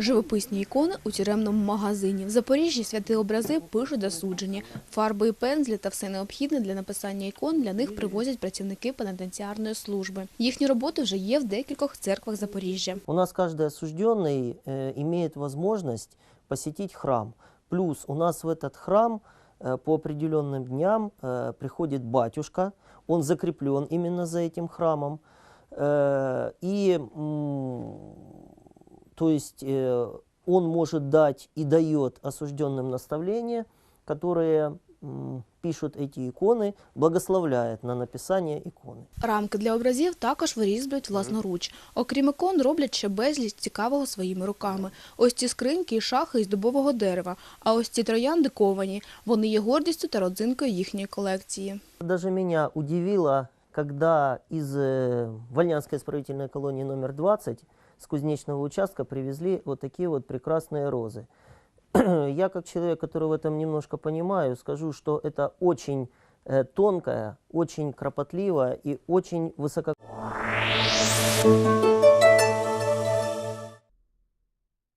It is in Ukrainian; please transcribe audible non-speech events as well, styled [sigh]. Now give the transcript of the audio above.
Живописні ікони у тюремному магазині. В Запоріжжі святі образи пишуть засуджені. Фарби і пензлі та все необхідне для написання ікон для них привозять працівники пенітенціарної служби. Їхні роботи вже є в декількох церквах Запоріжжя. У нас каждый осужденный э, имеет возможность посетить храм. Плюс у нас в этот храм э, по определенным дням э, приходит батюшка, он закреплен именно за этим храмом. Э, и, м, то есть, э, он может дать и дает осужденным наставления, которые м, пишут эти иконы, благословляет на написание иконы. Рамки для образів також вирізблюють власноруч. Окрім ікон, роблять ще безліч цікавого своїми руками. Ось ці скриньки і шахи із дубового дерева, а ось ці троянди ковані. Вони є гордістю та родзинкою їхньої колекції. Даже меня удивило, когда из э, Вольнянской исправительной колонии номер 20 с кузнечного участка привезли вот такие вот прекрасные розы. [clears throat] Я, как человек, который в этом немножко понимаю, скажу, что это очень э, тонкая, очень кропотливая и очень высоко...